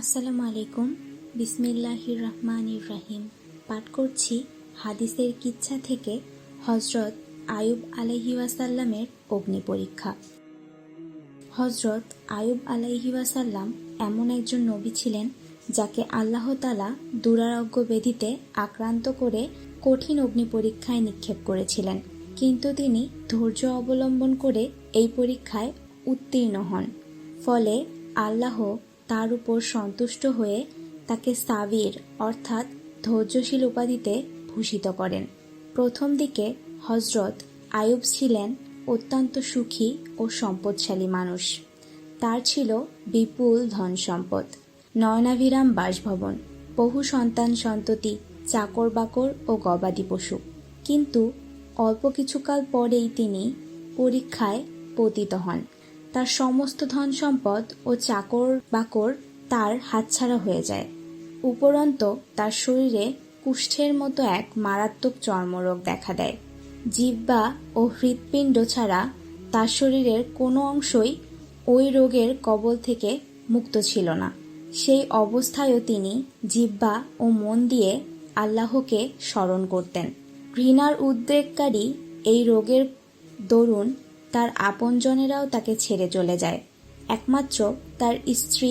আসসালামু আলাইকুম বিসমিল্লাহির রহমানির রাহিম পাঠ করছি হাদিসের কিচ্ছা থেকে হজরত আয়ুব আলাইহি ওয়াসাল্লামের অগ্নি পরীক্ষা হজরত আয়ুব আলাইহি ওয়াসাল্লাম এমন একজন নবী ছিলেন যাকে আল্লাহ তালা দুরারোগ্য ব্যাধিতে আক্রান্ত করে কঠিন অগ্নি পরীক্ষায় নিক্ষেপ করেছিলেন। কিন্তু তিনি ধৈর্য অবলম্বন করে এই পরীক্ষায় উত্তীর্ণ হন। ফলে আল্লাহ তার উপর সন্তুষ্ট হয়ে তাকে সাবির, অর্থাৎ ধৈর্যশীল উপাধিতে ভূষিত করেন। প্রথম দিকে হজরত আয়ুব ছিলেন অত্যন্ত সুখী ও সম্পদশালী মানুষ। তার ছিল বিপুল ধন সম্পদ নয়নাভিরাম বাসভবন। বহু সন্তান সন্ততি চাকর বাকর ও গবাদি পশু। কিন্তু অল্প কিছুকাল পরেই তিনি পরীক্ষায় পতিত হন। তার সমস্ত ধন সম্পদ ও চাকর বাকর তার হাতছাড়া হয়ে যায়। উপরন্ত তার শরীরে কুষ্ঠের মতো এক মারাত্মক চর্মরোগ দেখা দেয়। জিহ্বা ও হৃৎপিণ্ড ছাড়া তার শরীরের কোনো অংশই ওই রোগের কবল থেকে মুক্ত ছিল না। সেই অবস্থায়ও তিনি জিহ্বা ও মন দিয়ে আল্লাহকে স্মরণ করতেন। ঘৃণার উদ্বেগকারী এই রোগের দরুন তার আপনজনেরাও তাকে ছেড়ে চলে যায়। একমাত্র তার স্ত্রী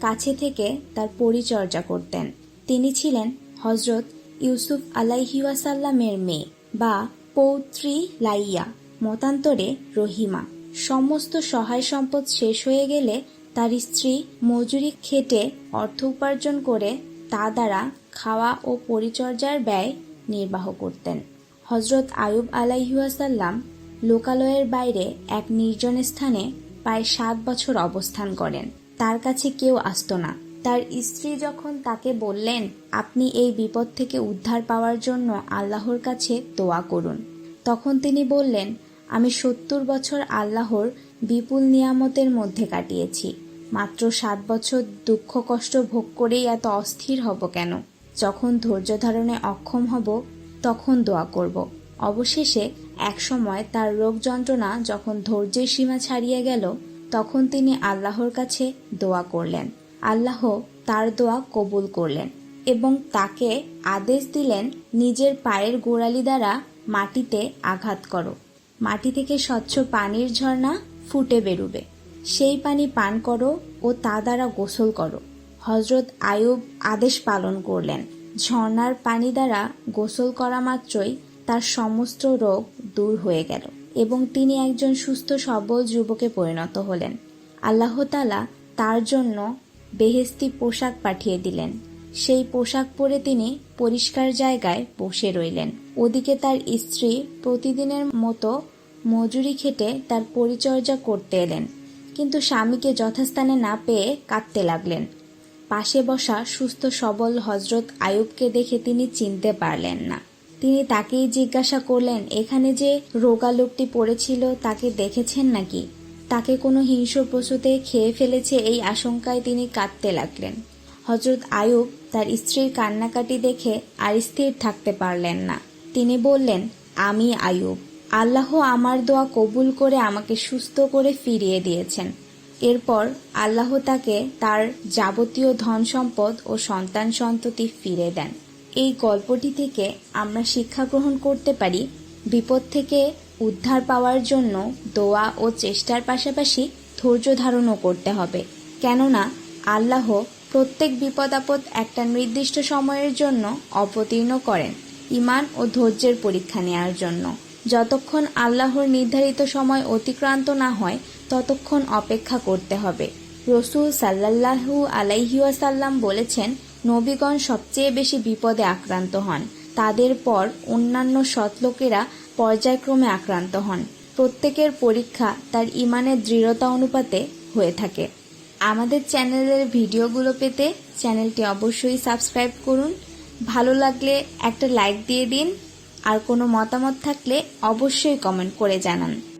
কাছে থেকে তার পরিচর্যা করতেন। তিনি ছিলেন হজরত ইউসুফ আলাইহিওয়াসাল্লামের মেয়ে বা পৌত্রী লাইয়া, মতান্তরে রহিমা। সমস্ত সহায় সম্পদ শেষ হয়ে গেলে তার স্ত্রী মজুরি খেটে অর্থ উপার্জন করে তা দ্বারা খাওয়া ও পরিচর্যার ব্যয় নির্বাহ করতেন। হজরত আয়ুব আলাইহাসাল্লাম লোকালয়ের বাইরে এক নির্জন স্থানে প্রায় সাত বছর অবস্থান করেন। তার কাছে কেউ আসত না। তার স্ত্রী যখন তাকে বললেন, আপনি এই বিপদ থেকে উদ্ধার পাওয়ার জন্য আল্লাহর কাছে দোয়া করুন। তখন তিনি বললেন, আমি সত্তর বছর আল্লাহর বিপুল নিয়ামতের মধ্যে কাটিয়েছি। মাত্র সাত বছর দুঃখ কষ্ট ভোগ করেই এত অস্থির হব কেন? যখন ধৈর্য ধারণে অক্ষম হব, তখন দোয়া করব। অবশেষে একসময় তার রোগ যন্ত্রণা যখন ধৈর্যের সীমা ছাড়িয়ে গেল, তখন তিনি আল্লাহর কাছে দোয়া করলেন। আল্লাহ তার দোয়া কবুল করলেন এবং তাকে আদেশ দিলেন, নিজের পায়ের গোড়ালি দ্বারা মাটিতে আঘাত করো। মাটি থেকে স্বচ্ছ পানির ঝর্ণা ফুটে বেরুবে। সেই পানি পান করো ও তা দ্বারা গোসল করো। হজরত আয়ুব আদেশ পালন করলেন। ঝর্ণার পানি দ্বারা গোসল করা মাত্রই তার সমস্ত রোগ দূর হয়ে গেল এবং তিনি একজন সুস্থ সবল যুবকে পরিণত হলেন। আল্লাহ তালা তার জন্য বেহেস্তি পোশাক পাঠিয়ে দিলেন। সেই পোশাক পরে তিনি পরিষ্কার জায়গায় বসে রইলেন। ওদিকে তার স্ত্রী প্রতিদিনের মতো মজুরি খেটে তার পরিচর্যা করতে এলেন, কিন্তু স্বামীকে যথাস্থানে না পেয়ে কাঁদতে লাগলেন। পাশে বসা সুস্থ সবল হজরত আয়ুবকে দেখে তিনি চিনতে পারলেন না। তিনি তাকেই জিজ্ঞাসা করলেন, এখানে যে রোগা লোকটি পড়েছিল, তাকে দেখেছেন নাকি? তাকে কোনো হিংস্র পশুতে খেয়ে ফেলেছে এই আশঙ্কায় তিনি কাঁদতে লাগলেন। হজরত আয়ুব তার স্ত্রীর কান্নাকাটি দেখে আর স্থির থাকতে পারলেন না। তিনি বললেন, আমি আয়ুব। আল্লাহ আমার দোয়া কবুল করে আমাকে সুস্থ করে ফিরিয়ে দিয়েছেন। এরপর আল্লাহ তাকে তার যাবতীয় ধন সম্পদ ও সন্তান সন্ততি ফিরে দেন। এই গল্পটি থেকে আমরা শিক্ষা গ্রহণ করতে পারি বিপদ থেকে উদ্ধার পাওয়ার জন্য দোয়া ও চেষ্টার পাশাপাশি ধৈর্য ধারণও করতে হবে। কেননা, আল্লাহ প্রত্যেক বিপদ আপদ একটা নির্দিষ্ট সময়ের জন্য অবতীর্ণ করেন ইমান ও ধৈর্যের পরীক্ষা নেওয়ার জন্য। যতক্ষণ আল্লাহর নির্ধারিত সময় অতিক্রান্ত না হয়, ততক্ষণ অপেক্ষা করতে হবে। রসুল সাল্লাল্লাহু আলাইহিওয়াসাল্লাম বলেছেন নবীগণ সবচেয়ে বেশি বিপদে আক্রান্ত হন। তাদের পর অন্যান্য সৎলোকেরা পর্যায়ক্রমে আক্রান্ত হন। প্রত্যেকের পরীক্ষা তার ইমানের দৃঢ়তা অনুপাতে হয়ে থাকে। আমাদের চ্যানেলের ভিডিওগুলো পেতে চ্যানেলটি অবশ্যই সাবস্ক্রাইব করুন। ভালো লাগলে একটা লাইক দিয়ে দিন। আর কোনো মতামত থাকলে অবশ্যই কমেন্ট করে জানান।